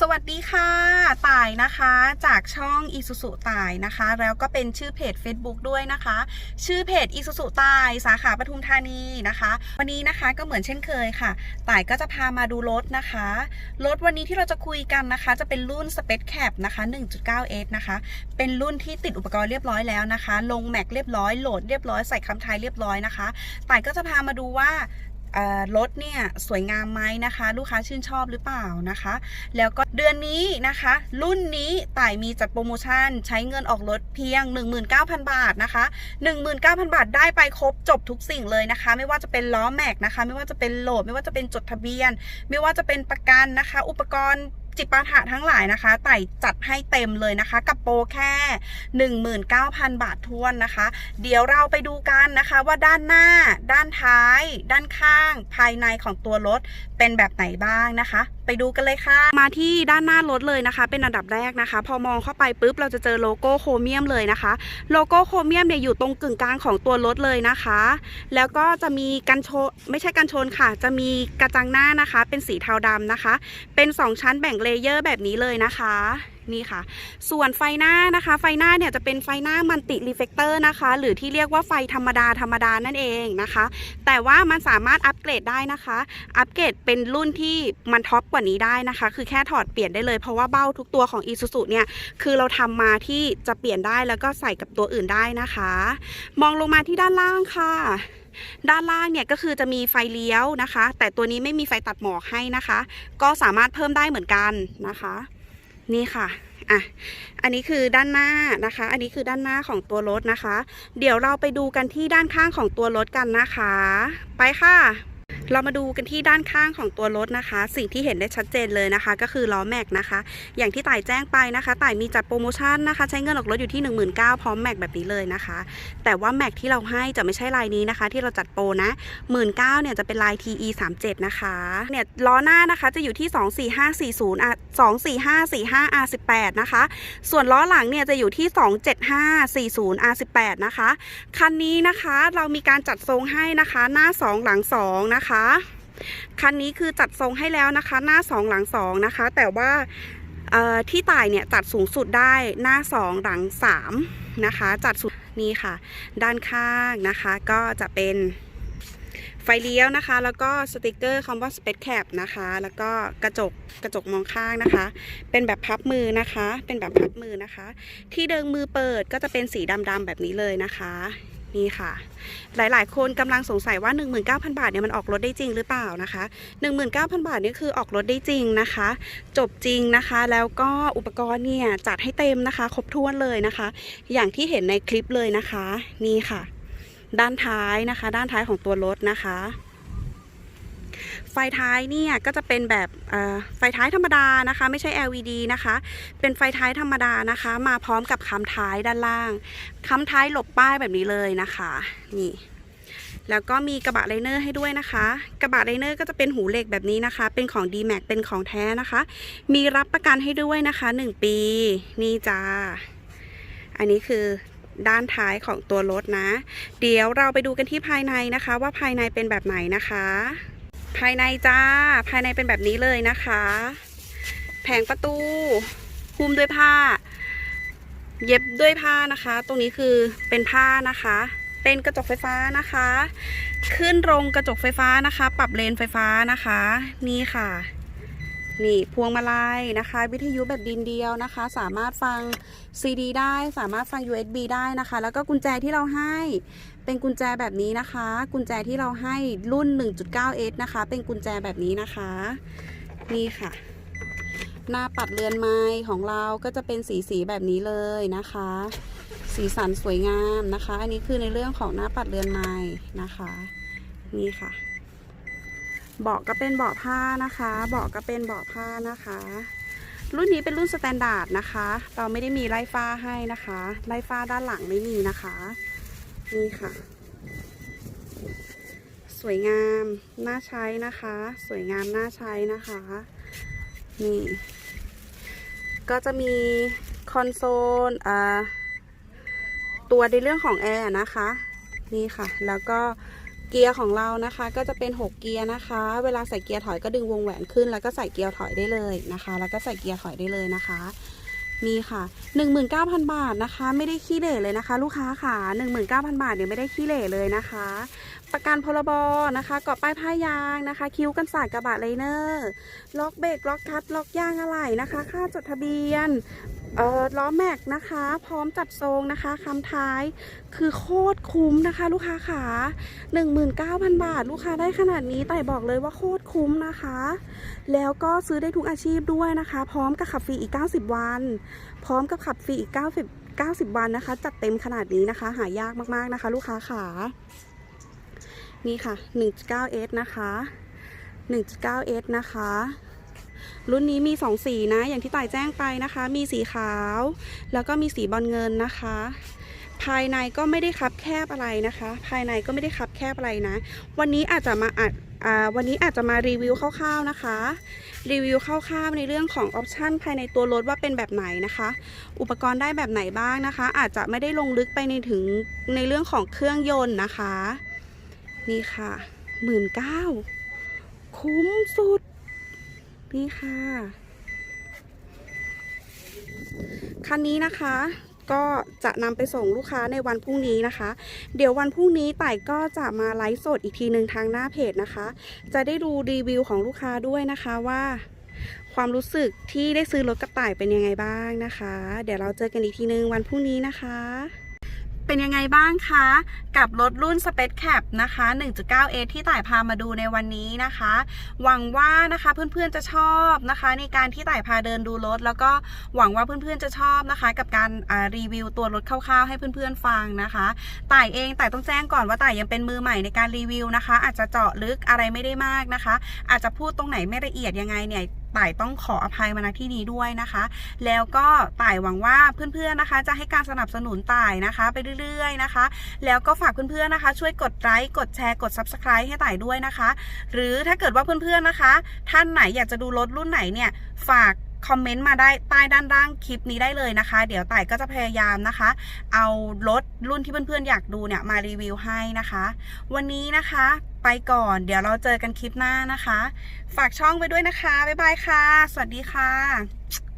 สวัสดีค่ะ ต่ายนะคะจากช่องอีสุสุต่ายนะคะ แล้วก็เป็นชื่อเพจ Facebook ด้วยนะคะ ชื่อเพจอีสุสุต่ายสาขาปทุมธานีนะคะ วันนี้นะคะก็เหมือนเช่นเคยค่ะ ต่ายก็จะพามาดูรถนะคะรถวันนี้ที่เราจะคุยกันนะคะ จะเป็นรุ่น Space Cap นะคะ 1.9S นะคะ เป็นรุ่นที่ติดอุปกรณ์เรียบร้อยแล้วนะคะ ลงแม็กเรียบร้อยโหลดเรียบร้อยใส่คำไทายเรียบร้อยนะคะ ต่ายก็จะพามาดูว่า รถเนี่ยสวยงามไหมนะคะ ลูกค้าชื่นชอบหรือเปล่านะคะ แล้วก็เดือนนี้นะคะ รุ่นนี้ต่ายมีจัดโปรโมชั่นใช้เงินออกรถเพียง 19,000 บาทนะคะ 19,000 บาทได้ไปครบจบทุกสิ่งเลยนะคะ ไม่ว่าจะเป็นล้อแม็กนะคะ ไม่ว่าจะเป็นโหลด ไม่ว่าจะเป็นจดทะเบียน ไม่ว่าจะเป็นประกันนะคะ อุปกรณ์ จิปาถะทั้งหลายนะคะไต่จัดให้เต็มเลยนะคะ กับโปรแค่ 19,000 บาททวนนะคะ เดี๋ยวเราไปดูกันนะคะว่าด้านหน้า ด้านท้าย ด้านข้าง ภายในของตัวรถเป็นแบบไหนบ้างนะคะไปดูกันเลยค่ะ มาที่ด้านหน้ารถเลยนะคะ เป็นอันดับแรกนะคะ พอมองเข้าไปปุ๊บเราจะเจอโลโก้โครเมียมเลยนะคะ โลโก้โครเมียมเนี่ยอยู่ตรงกึ่งกลางของตัวรถเลยนะคะ แล้วก็จะมีกันชนไม่ใช่กันชนค่ะ จะมีกระจังหน้านะคะ เป็นสีเทาดำนะคะ เป็น 2 ชั้นแบ่งเลเยอร์แบบนี้เลยนะคะนี่ค่ะ ส่วนไฟหน้านะคะ ไฟหน้าเนี่ยจะเป็นไฟหน้ามันติรีเฟกเตอร์นะคะ หรือที่เรียกว่าไฟธรรมดาธรรมดานั่นเองนะคะ แต่ว่ามันสามารถอัปเกรดได้นะคะ อัปเกรดเป็นรุ่นที่มันท็อปกว่านี้ได้นะคะ คือแค่ถอดเปลี่ยนได้เลยเพราะว่าเบ้าทุกตัวของ Isuzu เนี่ยคือเราทำมาที่จะเปลี่ยนได้แล้วก็ใส่กับตัวอื่นได้นะคะ มองลงมาที่ด้านล่างค่ะด้านล่างเนี่ยก็คือจะมีไฟเลี้ยวนะคะ แต่ตัวนี้ไม่มีไฟตัดหมอกให้นะคะ ก็สามารถเพิ่มได้เหมือนกันนะคะ นี่ค่ะอะอันนี้คือด้านหน้านะคะ อันนี้คือด้านหน้าของตัวรถนะคะ เดี๋ยวเราไปดูกันที่ด้านข้างของตัวรถกันนะคะ ไปค่ะ เรามาดูกันที่ด้านข้างของตัวรถนะคะ สิ่งที่เห็นได้ชัดเจนเลยนะคะ ก็คือล้อแม็กนะคะ อย่างที่ต่ายแจ้งไปนะคะต่ายมีจัดโปรโมชั่นนะคะ ใช้เงินออกรถอยู่ที่ 19,000พร้อมแม็กแบบนี้เลยนะคะ แต่ว่าแม็กที่เราให้จะไม่ใช่ลายนี้นะคะ ที่เราจัดโปรนะ 19,000เนี่ยจะเป็นลาย TE 37นะคะเนี่ยล้อหน้านะคะจะอยู่ที่ 24540อะ24545 R18 นะคะ ส่วนล้อหลังเนี่ยจะอยู่ที่ 27540 R18 นะคะ คันนี้นะคะเรามีการจัดทรงให้นะคะ หน้า 2 หลัง2นะคะคันนี้คือจัดทรงให้แล้วนะคะ หน้า 2 หลัง 2 นะคะ แต่ว่าที่ต่ายเนี่ยจัดสูงสุดได้หน้า 2 หลัง 3 นะคะ จัดสุดนี่ค่ะ ด้านข้างนะคะก็จะเป็นไฟเลี้ยวนะคะ แล้วก็สติกเกอร์คำว่า Space Cap นะคะ แล้วก็กระจกกระจกมองข้างนะคะ เป็นแบบพับมือนะคะ เป็นแบบพับมือนะคะ ที่เดิงมือเปิดก็จะเป็นสีดำๆแบบนี้เลยนะคะ นี่ค่ะ หลายๆ คนกำลังสงสัยว่า 19,000 บาทเนี่ยมันออกรถได้จริงหรือเปล่านะคะ 19,000 บาทนี่คือออกรถได้จริงนะคะ จบจริงนะคะ แล้วก็อุปกรณ์เนี่ยจัดให้เต็มนะคะ ครบถ้วนเลยนะคะ อย่างที่เห็นในคลิปเลยนะคะ นี่ค่ะ ด้านท้ายนะคะ ด้านท้ายของตัวรถนะคะ ไฟท้ายเนี่ยก็จะเป็นแบบไฟท้ายธรรมดานะคะ ไม่ใช่ LED นะคะ เป็นไฟท้ายธรรมดานะคะ มาพร้อมกับคำท้ายด้านล่างคำท้ายหลบป้ายแบบนี้เลยนะคะนี่แล้วก็มีกระบะไลเนอร์ให้ด้วยนะคะ กระบะไลเนอร์ก็จะเป็นหูเหล็กแบบนี้นะคะ เป็นของ d m a x เป็นของแท้นะคะ มีรับประกันให้ด้วยนะคะ 1 ปี นี่จ้า อันนี้คือด้านท้ายของตัวรถนะ เดี๋ยวเราไปดูกันที่ภายในนะคะ ว่าภายในเป็นแบบไหนนะคะ ภายในจ้า ภายในเป็นแบบนี้เลยนะคะ แผงประตูหุ้มด้วยผ้า เย็บด้วยผ้านะคะ ตรงนี้คือเป็นผ้านะคะ เป็นกระจกไฟฟ้านะคะ ขึ้นลงกระจกไฟฟ้านะคะ ปรับเลนไฟฟ้านะคะ นี่ค่ะ นี่พวงมาลัยนะคะ วิทยุแบบดินเดียวนะคะ สามารถฟัง CD ได้สามารถฟัง USB ได้นะคะ แล้วก็กุญแจที่เราให้เป็นกุญแจแบบนี้นะคะ กุญแจที่เราให้รุ่น 1.9S นะคะ เป็นกุญแจแบบนี้นะคะ นี่ค่ะ หน้าปัดเรือนไม้ของเราก็จะเป็นสีสีแบบนี้เลยนะคะ สีสันสวยงามนะคะ อันนี้คือในเรื่องของหน้าปัดเรือนไม้นะคะ นี่ค่ะ เบาะก็เป็นเบาะผ้านะคะ เบาะก็เป็นเบาะผ้านะคะ รุ่นนี้เป็นรุ่นสแตนดาร์ดนะคะ เราไม่ได้มีไล่ฟ้าให้นะคะ ไล่ฟ้าด้านหลังไม่มีนะคะ นี่ค่ะ สวยงาม น่าใช้นะคะ สวยงามน่าใช้นะคะ นี่ ก็จะมีคอนโซลอ่าตัวในเรื่องของแอร์นะคะ นี่ค่ะ แล้วก็ เกียร์ของเรานะคะ ก็จะเป็น 6 เกียร์นะคะ เวลาใส่เกียร์ถอยก็ดึงวงแหวนขึ้น แล้วก็ใส่เกียร์ถอยได้เลยนะคะ แล้วก็ใส่เกียร์ถอยได้เลยนะคะนี่ค่ะ 19,000 บาทนะคะ ไม่ได้ขี้เหร่เลยนะคะ ลูกค้าค่ะ 19,000 บาทเนี่ยไม่ได้ขี้เหร่เลยนะคะ ประกันพรบนะคะเกาะป้ายผ้ายางนะคะ คิ้วกันสาดกระบะไลเนอร์ ล็อกเบรกล็อกคัดล็อกยางอะไหล่นะคะ ค่าจดทะเบียน เออล้อแม็กนะคะ พร้อมจัดทรงนะคะคำท้ายคือโคตรคุ้มนะคะ ลูกค้าขา19,000 บาท ลูกค้าได้ขนาดนี้แต่บอกเลยว่าโคตรคุ้มนะคะ แล้วก็ซื้อได้ทุกอาชีพด้วยนะคะ พร้อมกับขับฟรีอีก 90 วัน พร้อมกับขับฟรีอีก 90 90 วันนะคะ จัดเต็มขนาดนี้นะคะ หายากมากๆนะคะ ลูกค้าขานี่ค่ะ 1.9S นะคะ 1.9S นะคะ รุ่นนี้มี 2 สีนะ อย่างที่ต่ายแจ้งไปนะคะ มีสีขาว แล้วก็มีสีบอลเงินนะคะ ภายในก็ไม่ได้คับแคบอะไรนะคะ ภายในก็ไม่ได้คับแคบอะไรนะ วันนี้อาจจะมาอัดวันนี้อาจจะมารีวิวคร่าวๆนะคะ รีวิวคร่าวๆในเรื่องของออปชันภายในตัวรถว่าเป็นแบบไหนนะคะ อุปกรณ์ได้แบบไหนบ้างนะคะ อาจจะไม่ได้ลงลึกไปในถึงในเรื่องของเครื่องยนต์นะคะ นี่ค่ะหมื่นเก้าคุ้มสุด นี่ค่ะ คันนี้นะคะก็จะนำไปส่งลูกค้าในวันพรุ่งนี้นะคะ เดี๋ยววันพรุ่งนี้ต่ายก็จะมาไลฟ์สดอีกทีหนึ่งทางหน้าเพจนะคะ จะได้ดูรีวิวของลูกค้าด้วยนะคะว่า ความรู้สึกที่ได้ซื้อรถกระต่ายเป็นยังไงบ้างนะคะ เดี๋ยวเราเจอกันอีกทีนึงวันพรุ่งนี้นะคะ เป็นยังไงบ้างคะกับรถรุ่น Space Cap นะคะ 1.9A ที่ต่ายพามาดูในวันนี้นะคะ หวังว่านะคะเพื่อนๆจะชอบนะคะ ในการที่ต่ายพาเดินดูรถ แล้วก็หวังว่าเพื่อนๆจะชอบนะคะ กับการรีวิวตัวรถคร่าวๆ ให้เพื่อนๆฟังนะคะต่ายเองต่ายต้องแจ้งก่อนว่าต่ายยังเป็นมือใหม่ในการรีวิวนะคะ อาจจะเจาะลึกอะไรไม่ได้มากนะคะ อาจจะพูดตรงไหนไม่ละเอียดยังไงเนี่ย ต่ายต้องขออภัยมาณที่นี้ด้วยนะคะ แล้วก็ต่ายหวังว่าเพื่อนๆนะคะ จะให้การสนับสนุนต่ายนะคะ ไปเรื่อยๆนะคะ แล้วก็ฝากเพื่อนๆนะคะ ช่วยกดไลค์กดแชร์กด Subscribe ให้ต่ายด้วยนะคะ หรือถ้าเกิดว่าเพื่อนๆนะคะ ท่านไหนอยากจะดูรถรุ่นไหนเนี่ยฝาก คอมเมนต์มาได้ใต้ด้านล่างคลิปนี้ได้เลยนะคะ เดี๋ยวต่ายก็จะพยายามนะคะ เอารถรุ่นที่เพื่อนๆอยากดูเนี่ยมารีวิวให้นะคะ วันนี้นะคะไปก่อน เดี๋ยวเราเจอกันคลิปหน้านะคะ ฝากช่องไว้ด้วยนะคะ บ๊ายบายค่ะ สวัสดีค่ะ